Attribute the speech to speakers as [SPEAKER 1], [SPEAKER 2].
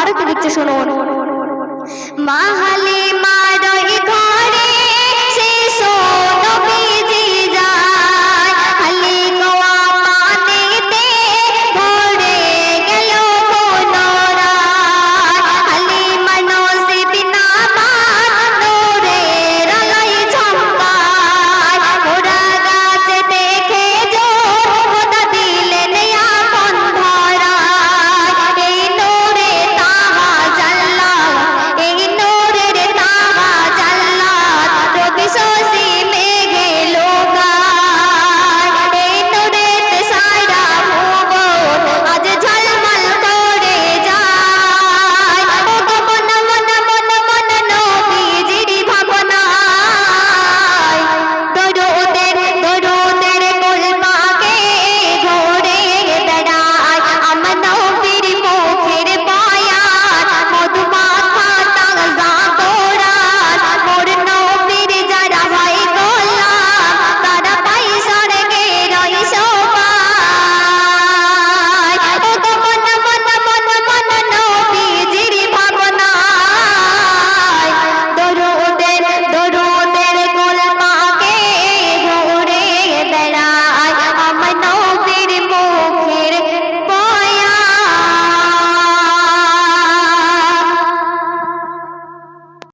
[SPEAKER 1] আরতি দিচ্ছে শুনুন। মা